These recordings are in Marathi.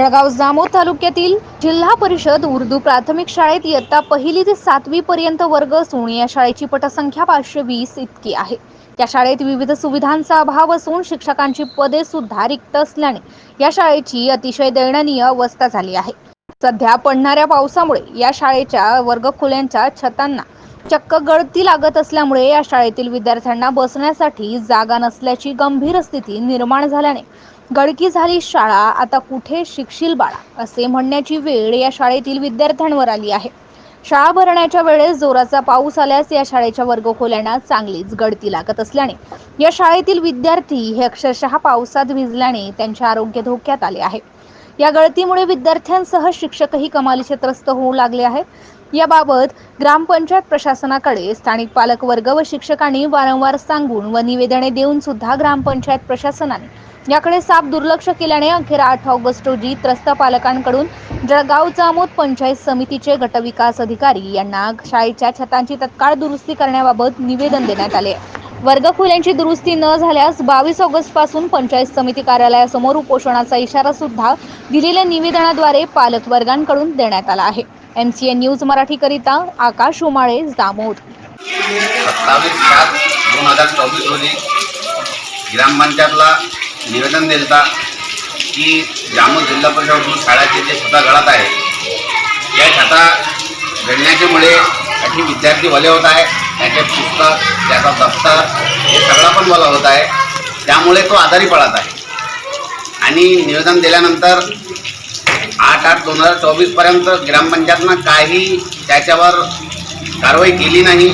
जळगाव जामोद तालुक्यातील जिल्हा परिषद उर्दू प्राथमिक शाळेत इयत्ता पहिली ते सातवी पर्यंत वर्ग असून या शाळेची पटसंख्या पाचशे वीस इतकी आहे. या शाळेत विविध सुविधांचा अभाव असून शिक्षकांची पदे सुद्धा रिक्त असल्याने या शाळेची अतिशय दयनीय अवस्था झाली आहे. सध्या पडणाऱ्या पावसामुळे या शाळेच्या वर्गखोल्यांच्या छतांना चक्क गळती लागत असल्यामुळे या शाळेतील विद्यार्थ्यांना बसण्यासाठी जागा नसल्याची गंभीर स्थिती निर्माण झाल्याने गडकी झाली शाळा आता कुठे शिकशील बाळा? असे म्हणण्याची वेळ या शाळेतील विद्यार्थ्यांवर आली आहे. शाळा भरण्याच्या वेळेस जोराचा पाऊस आल्यास या शाळेच्या वर्गखोल्यांना चांगलीच गळती लागत असल्याने या शाळेतील विद्यार्थी हे अक्षरशः पावसात भिजल्याने त्यांचे आरोग्य धोक्यात आले आहे. या गळतीमुळे विद्यार्थ्यांसह शिक्षकही कमालीचे त्रस्त होऊ लागले आहेत. याबाबत ग्रामपंचायत प्रशासनाकडे स्थानिक पालक वर्ग व शिक्षकांनी वारंवार सांगून व निवेदने देऊन सुद्धा ग्रामपंचायत प्रशासनाने याकडे साफ दुर्लक्ष केल्याने अखेर आठ ऑगस्ट रोजी त्रस्त पालकांकडून जळगाव जामोद पंचायत समितीचे गटविकास अधिकारी यांना शाळेच्या छतांची तत्काळ दुरुस्ती करण्याबाबत निवेदन देण्यात आले आहे. वर्गखोल्यांची दुरुस्ती न झाल्यास बावीस ऑगस्टपासून पंचायत समिती कार्यालयासमोर उपोषणाचा इशारा सुद्धा दिलेल्या निवेदनाद्वारे पालक वर्गांकडून देण्यात आला आहे. एम सी एन न्यूज मराठीकरिता आकाश उमाळे दामोद. सत्तावीस सात दोन हजार चोवीस रोजी ग्रामपंचायतला निवेदन दिलता की जामोद जिल्हा परिषद शाळाचे जे छता घडत आहे त्या छता घडण्याच्यामुळे काही विद्यार्थी वले होत आहे त्याचे पुस्तक त्याचा दफ्तर हे सगळं पण मला होत आहे. त्यामुळे तो आजारी पडत आहे. आणि निवेदन दिल्यानंतर आठ आठ दोन हजार चोवीसपर्यंत ग्रामपंचायतनं काही त्याच्यावर कारवाई केली नाही.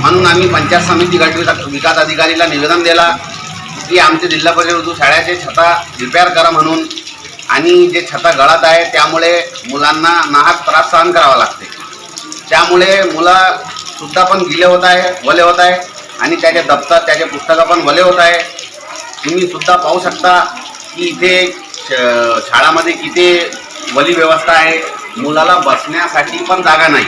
म्हणून आम्ही पंचायत समिती गट विकास अधिकारीला निवेदन दिला की आमचे जिल्हा परिषद उर्दू शाळेचे छता रिपेअर करा म्हणून आणि जे छता गळत आहे त्यामुळे मुलांना नाहक त्रास सहन करावा लागते. त्यामुळे मुलं सुद्धा पण गिले होत आहे वले होत आहे आणि त्याचे दप्तर त्याचे पुस्तकं पण वले होत आहे. तुम्ही सुद्धा पाहू शकता की इथे श- शाळामध्ये किती वली व्यवस्था आहे. मुलाला बसण्यासाठी पण जागा नाही.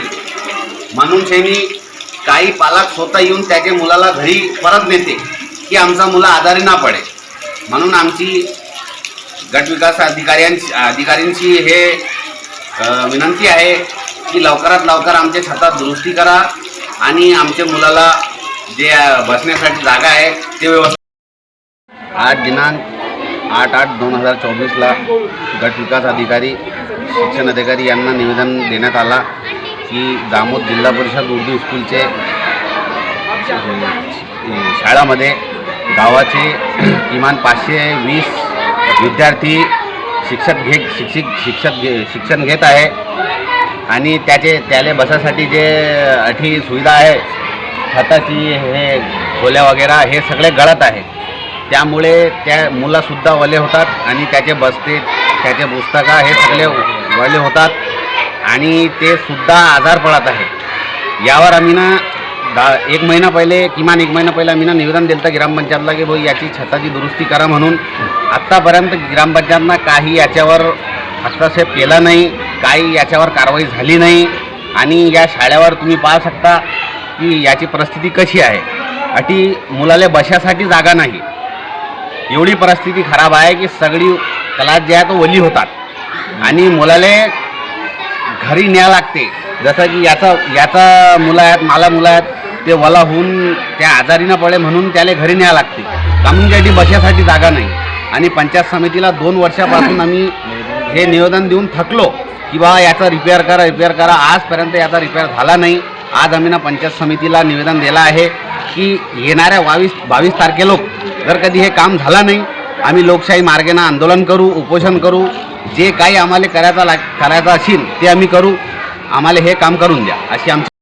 म्हणून मी काही पालक स्वतः येऊन त्याच्या मुलाला घरी परत नेते की आमचा मुला आजारी ना पडे. म्हणून आमची गटविकास अधिकाऱ्यांची अधिकाऱ्यांची हे विनंती आहे की लवकरात लवकर आमच्या छतात दुरुस्ती करा. आणि आमच्या मुलाला जे बसण्यासाठी जागा आहे ते व्यवस्थित आठ दिनांक आठ आठ दोन हजार चोवीसला गट विकास अधिकारी शिक्षण अधिकारी यांना निवेदन देण्यात आला की दामोद जिल्हा परिषद उर्दू स्कूलचे शाळामध्ये गावाचे किमान पाचशे वीस विद्यार्थी शिक्षक घे शिक्षिक शिक्षक घे शिक्षण घेत आहे. आणि त्याचे त्याला बसासाठी जे अठी सुविधा आहे छताची हे खोल्या वगैरे हे सगळे गळत आहे. त्यामुळे त्या मुलासुद्धा वले होतात आणि त्याचे बसते त्याचे पुस्तकं हे सगळे वले होतात. आणि ते सुद्धा आजार पडत आहे. यावर आम्ही ना दा एक महिना पहिले किमान एक महिना पहिले आम्ही ना निवेदन दिलं होतं ग्रामपंचायतला की भाऊ याची छताची दुरुस्ती करा म्हणून. आत्तापर्यंत ग्रामपंचायतनं काही याच्यावर हस्तक्षेप केला नाही. काही याच्यावर कारवाई झाली नाही आणि या शाळेवर तुम्ही पाहू शकता की याची परिस्थिती कशी आहे. अटी मुलाला बशासाठी जागा नाही. एवढी परिस्थिती खराब आहे की सगळी क्लास जे आहे तो वली होतात. आणि मुलाले घरी न्याय लागते. जसं की याचा याचा मुलं आहेत मला मुलं आहेत ते वला होऊन त्या आजारी न पडे म्हणून त्याला घरी न्याय लागते. कामूनसाठी बशासाठी जागा नाही. आणि पंचायत समितीला दोन वर्षापासून आम्ही हे निवेदन देऊन थकलो. की बा याचा रिपेअर करा रिपेअर करा. आजपर्यंत याचा रिपेअर झाला नाही. आज आम्ही ना पंचायत समितीला निवेदन दिलं आहे की येणाऱ्या बावीस बावीस तारखेलोक जर कधी हे काम झालं नाही आम्ही लोकशाही मार्गेनं आंदोलन करू उपोषण करू. जे काही आम्हाला करायचा लाग करायचं असेल ते आम्ही करू. आम्हाला हे काम करून द्या. अशी आमची